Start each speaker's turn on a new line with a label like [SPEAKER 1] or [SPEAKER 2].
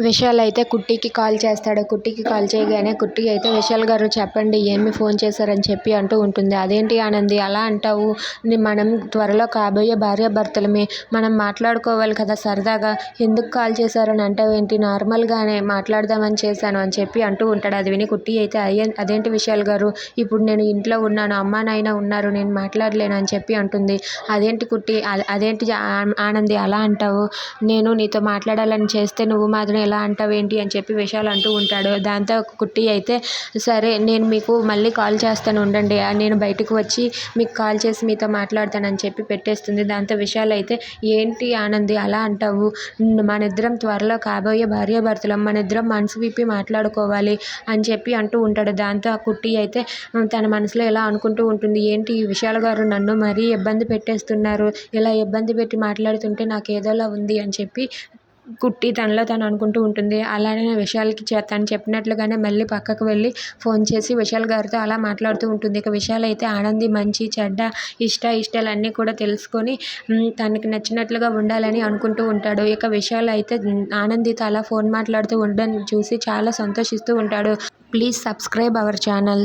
[SPEAKER 1] విశాల్ అయితే కుట్టికి కాల్ చేస్తాడు. కుట్టికి కాల్ చేయగానే కుట్టి అయితే విశాల్ గారు చెప్పండి ఏమి ఫోన్ చేశారని చెప్పి అంటూ ఉంటుంది. అదేంటి ఆనంది అలా అంటావు? మనం త్వరలో కాబోయే భార్యాభర్తలమే మనం మాట్లాడుకోవాలి కదా సరదాగా. ఎందుకు కాల్ చేశారని అంటావేంటి? నార్మల్గానే మాట్లాడదామని చేశాను అని చెప్పి అంటూ ఉంటాడు. అది విని కుట్టి అయితే అయ్యే అదేంటి విశాల్ గారు? ఇప్పుడు నేను ఇంట్లో ఉన్నాను. అమ్మా నాయన ఉన్నారు. నేను మాట్లాడలేను అని చెప్పి అంటుంది. అదేంటి కుట్టి? అదేంటి ఆ- ఆనంది అలా అంటావు? నేను నీతో మాట్లాడాలని చేస్తే నువ్వు మాత్రం ఎలా అంటావేంటి అని చెప్పి విశాల్ అంటూ ఉంటాడు. దాంతో కుట్టి అయితే సరే నేను మీకు మళ్ళీ కాల్ చేస్తాను ఉండండి. నేను బయటకు వచ్చి మీకు కాల్ చేసి మీతో మాట్లాడతానని చెప్పి పెట్టేస్తుంది. దాంతో విశాల్ అయితే ఏంటి ఆనంది అలా అంటావు? మన మనిద్దరం త్వరలో కాబోయే భార్యాభర్తలం మనిద్దరం మనసు విప్పి మాట్లాడుకోవాలి అని చెప్పి అంటూ ఉంటాడు. దాంతో ఆ కుట్టి అయితే తన మనసులో ఎలా అనుకుంటూ ఉంటుంది. ఏంటి ఈ విశాల్ గారు నన్ను మరీ ఇబ్బంది పెట్టేస్తున్నారు? ఇలా ఇబ్బంది పెట్టి మాట్లాడుతుంటే నాకు ఏదోలా ఉంది అని చెప్పి కుట్టి తనలో తను అనుకుంటూ ఉంటుంది. అలానే విశాల్కి తను చెప్పినట్లుగానే మళ్ళీ పక్కకు వెళ్ళి ఫోన్ చేసి విశాల్ గారితో అలా మాట్లాడుతూ ఉంటుంది. ఇక విశాల్ అయితే ఆనంది మంచి చెడ్డ ఇష్ట ఇష్టాలు అన్నీ కూడా తెలుసుకొని తనకి నచ్చినట్లుగా ఉండాలని అనుకుంటూ ఉంటాడు. ఇక విశాల్ అయితే ఆనందితో అలా ఫోన్ మాట్లాడుతూ ఉండడం చూసి చాలా సంతోషిస్తూ ఉంటాడు. Please subscribe our channel.